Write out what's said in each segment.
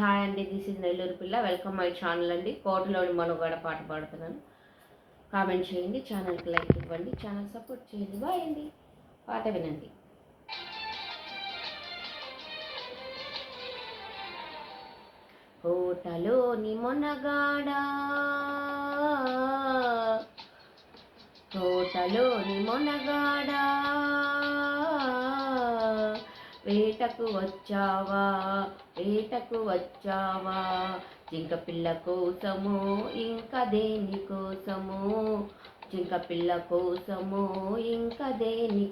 Hi అండి this is Nellore పిల్ల. Welcome my channel అండి. కోటలోని మనోగడ పాట పాడుతున్నాను. కామెంట్ చేయండి ఛానల్కి లైక్ ఇవ్వండి ఛానల్ సపోర్ట్ చేయండి. బాయ్ అండి. పాట వినండి. కోటలోని మొనగాడ కోటలోని మొనగాడా. వేటకు వచ్చావా? వేటకు వచ్చావా? జింక పిల్ల కోసము ఇంకా దేని కోసము? జింక పిల్ల కోసము ఇంకా దేని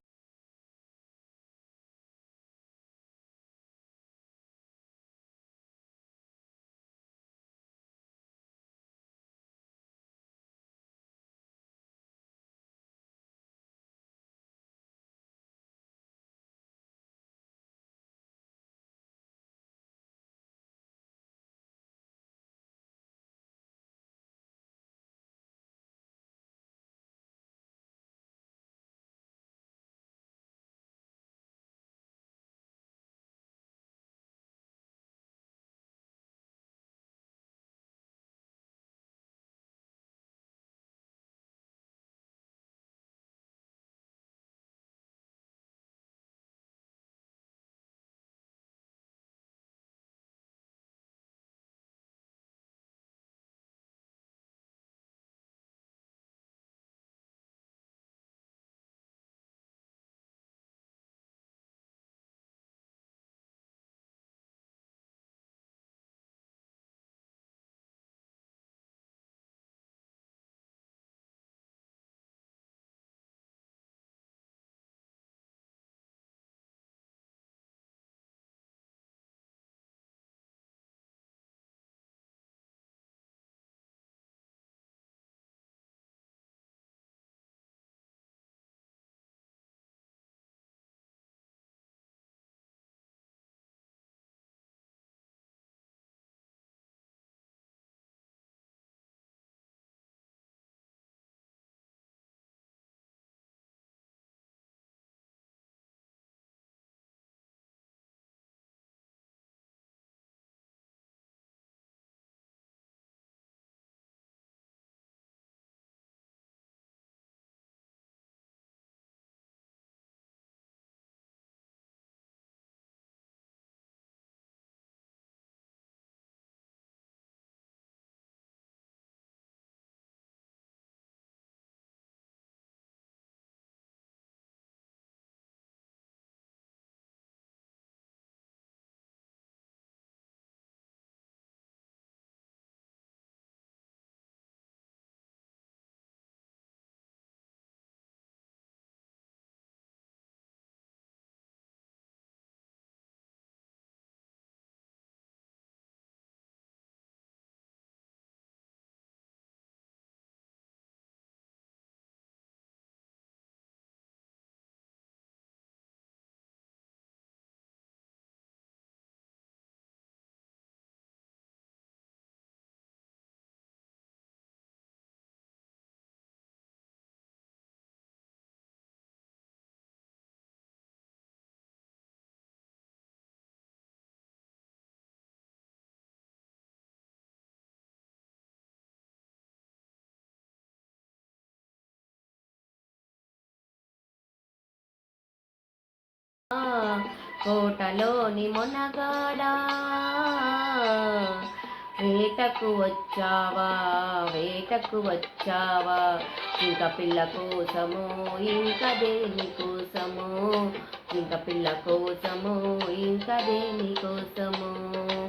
కోటలోని మొనగాడా? వేటకు వచ్చావా? వేటకు వచ్చావా? ఇంక పిల్ల కోసము ఇంక దేని కోసము? ఇంక పిల్ల కోసము ఇంక దేని కోసము?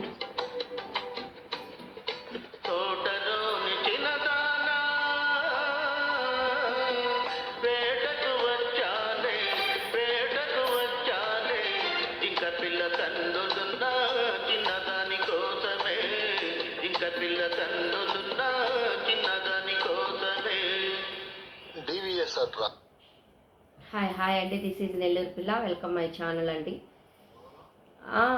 పిల్ల కన్నులున్నా చిన్నదాని కోసమే. ఇంక పిల్ల కన్నులున్నా చిన్నదాని కోసమే. డివిఎస్ అట్రా హాయ్ హాయ్ అండి. దిస్ ఈజ్ నెల్లూరు పిల్ల. వెల్కమ్ మై ఛానల్ అండి.